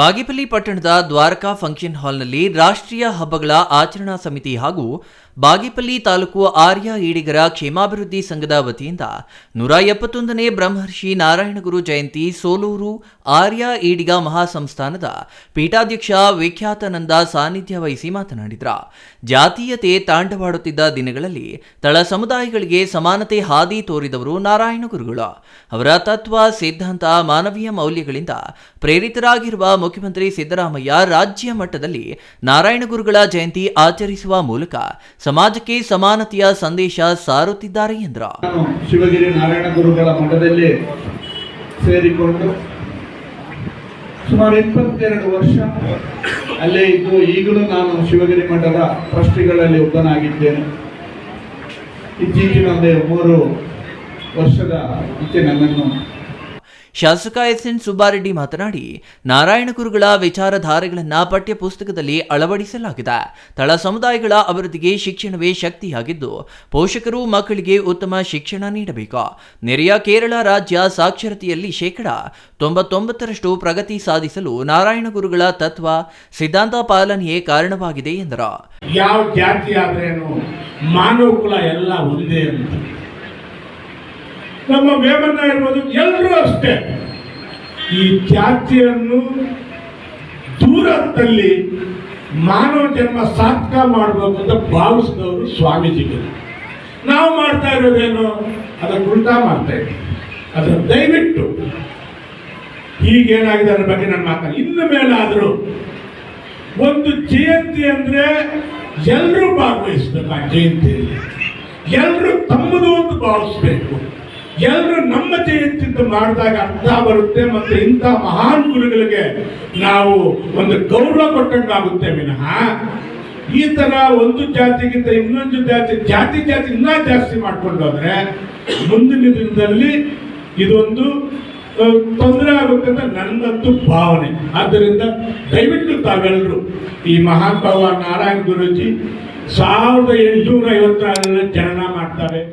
ಬಾಗೇಪಲ್ಲಿ ಪಟ್ಟಣದ ದ್ವಾರಕಾ ಫಂಕ್ಷನ್ ಹಾಲ್ನಲ್ಲಿ ರಾಷ್ಟ್ರೀಯ ಹಬ್ಬಗಳ ಆಚರಣಾ ಸಮಿತಿ ಹಾಗೂ ಬಾಗೇಪಲ್ಲಿ ತಾಲೂಕು ಆರ್ಯ ಈಡಿಗರ ಕ್ಷೇಮಾಭಿವೃದ್ಧಿ ಸಂಘದ ವತಿಯಿಂದ ನೂರ ಎಪ್ಪತ್ತೊಂದನೇ ಬ್ರಹ್ಮರ್ಷಿ ನಾರಾಯಣಗುರು ಜಯಂತಿ ಸೋಲೂರು ಆರ್ಯ ಈಡಿಗ ಮಹಾಸಂಸ್ಥಾನದ ಪೀಠಾಧ್ಯಕ್ಷ ವಿಖ್ಯಾತನಂದ ಸಾನ್ನಿಧ್ಯ ವಹಿಸಿ ಮಾತನಾಡಿದ್ರ. ಜಾತೀಯತೆ ತಾಂಡವಾಡುತ್ತಿದ್ದ ದಿನಗಳಲ್ಲಿ ತಳ ಸಮುದಾಯಗಳಿಗೆ ಸಮಾನತೆ ಹಾದಿ ತೋರಿದವರು ನಾರಾಯಣಗುರುಗಳು. ಅವರ ತತ್ವ, ಸಿದ್ಧಾಂತ, ಮಾನವೀಯ ಮೌಲ್ಯಗಳಿಂದ ಪ್ರೇರಿತರಾಗಿರುವ ಮುಖ್ಯಮಂತ್ರಿ ಸಿದ್ದರಾಮಯ್ಯ ರಾಜ್ಯ ಮಟ್ಟದಲ್ಲಿ ನಾರಾಯಣ ಗುರುಗಳ ಜಯಂತಿ ಆಚರಿಸುವ ಮೂಲಕ ಸಮಾಜಕ್ಕೆ ಸಮಾನತೆಯ ಸಂದೇಶ ಸಾರುತ್ತಿದ್ದಾರೆ ಎಂದರು. ಶಿವಗಿರಿ ನಾರಾಯಣ ಗುರುಗಳ ಮಠದಲ್ಲಿ ಸೇರಿಕೊಂಡು ಸುಮಾರು ಇಪ್ಪತ್ತೆರಡು ವರ್ಷ ಅಲ್ಲೇ ಇದ್ದು ಈಗಲೂ ನಾನು ಶಿವಗಿರಿ ಮಠದ ಟ್ರಸ್ಟಿಗಳಲ್ಲಿ ಒಬ್ಬನಾಗಿದ್ದೇನೆ. ಇತ್ತೀಚಿನ ಒಂದು ಮೂರು ವರ್ಷದ ಮುಂಚೆ ನನ್ನನ್ನು ಶಾಸಕ ಎಸ್ ಎನ್ ಸುಬ್ಬಾರೆಡ್ಡಿ ಮಾತನಾಡಿ ನಾರಾಯಣ ಗುರುಗಳ ವಿಚಾರಧಾರೆಗಳನ್ನು ಪಠ್ಯ ಪುಸ್ತಕದಲ್ಲಿ ಅಳವಡಿಸಲಾಗಿದೆ. ತಳ ಸಮುದಾಯಗಳ ಅಭಿವೃದ್ಧಿಗೆ ಶಿಕ್ಷಣವೇ ಶಕ್ತಿಯಾಗಿದ್ದು, ಪೋಷಕರು ಮಕ್ಕಳಿಗೆ ಉತ್ತಮ ಶಿಕ್ಷಣ ನೀಡಬೇಕು. ನೆರೆಯ ಕೇರಳ ರಾಜ್ಯ ಸಾಕ್ಷರತೆಯಲ್ಲಿ ಶೇಕಡ ತೊಂಬತ್ತೊಂಬತ್ತರಷ್ಟು ಪ್ರಗತಿ ಸಾಧಿಸಲು ನಾರಾಯಣ ಗುರುಗಳ ತತ್ವ ಸಿದ್ಧಾಂತ ಪಾಲನೆಯೇ ಕಾರಣವಾಗಿದೆ ಎಂದರು. ಯಾವ ಜಾತಿ ಆದ್ರೇನು ಮಾನವ ಕುಲ ಎಲ್ಲ ಒಂದೇ ಅಂತ. ನಮ್ಮ ವೇಮನ್ನ ಇರ್ಬೋದು ಎಲ್ಲರೂ ಅಷ್ಟೇ. ಈ ಜಾತಿಯನ್ನು ದೂರದಲ್ಲಿ ಮಾನವ ಜನ್ಮ ಸಾರ್ಥಕ ಮಾಡಬೇಕು ಅಂತ ಭಾವಿಸಿದವರು ಸ್ವಾಮೀಜಿಗಳು. ನಾವು ಮಾಡ್ತಾ ಇರೋದೇನು? ಅದನ್ನು ಉಲ್ಟಾ ಮಾಡ್ತಾ ಇದ್ದೀವಿ ಅದನ್ನು ದಯವಿಟ್ಟು. ಹೀಗೇನಾಗಿದೆ ಅದ್ರ ಬಗ್ಗೆ ನಾನು ಮಾತಾಡಿ ಇನ್ನು ಮೇಲಾದರೂ ಒಂದು ಜಯಂತಿ ಅಂದರೆ ಎಲ್ಲರೂ ಭಾಗವಹಿಸ್ಬೇಕು ಆ ಜಯಂತಿಯಲ್ಲಿ. ಎಲ್ಲರೂ ತಮ್ಮದು ಅಂತ ಭಾವಿಸ್ಬೇಕು. ಎಲ್ಲರೂ ನಮ್ಮ ಜಯಂತಿ ಅಂತ ಮಾಡಿದಾಗ ಅರ್ಥ ಬರುತ್ತೆ ಮತ್ತೆ ಇಂಥ ಮಹಾನ್ ಗುರುಗಳಿಗೆ ನಾವು ಒಂದು ಗೌರವ ಕೊಟ್ಟಂಗಾಗುತ್ತೆ ವಿನಃ. ಈ ತರ ಒಂದು ಜಾತಿಗಿಂತ ಇನ್ನೊಂದು ಜಾತಿ ಜಾತಿ ಜಾತಿ ಇನ್ನೂ ಜಾಸ್ತಿ ಮಾಡ್ಕೊಂಡು ಹೋದ್ರೆ ಮುಂದಿನ ದಿನದಲ್ಲಿ ಇದೊಂದು ತೊಂದರೆ ಆಗುತ್ತೆ ಅಂತ ನನ್ನಂತೂ ಭಾವನೆ. ಆದ್ದರಿಂದ ದಯವಿಟ್ಟು ತಾವೆಲ್ಲರೂ ಈ ಭಾವ ನಾರಾಯಣ ಗುರುಜಿ ಸಾವಿರದ ಎಂಟುನೂರ ಐವತ್ತಾರರಲ್ಲಿ ಜನನ ಮಾಡ್ತಾರೆ.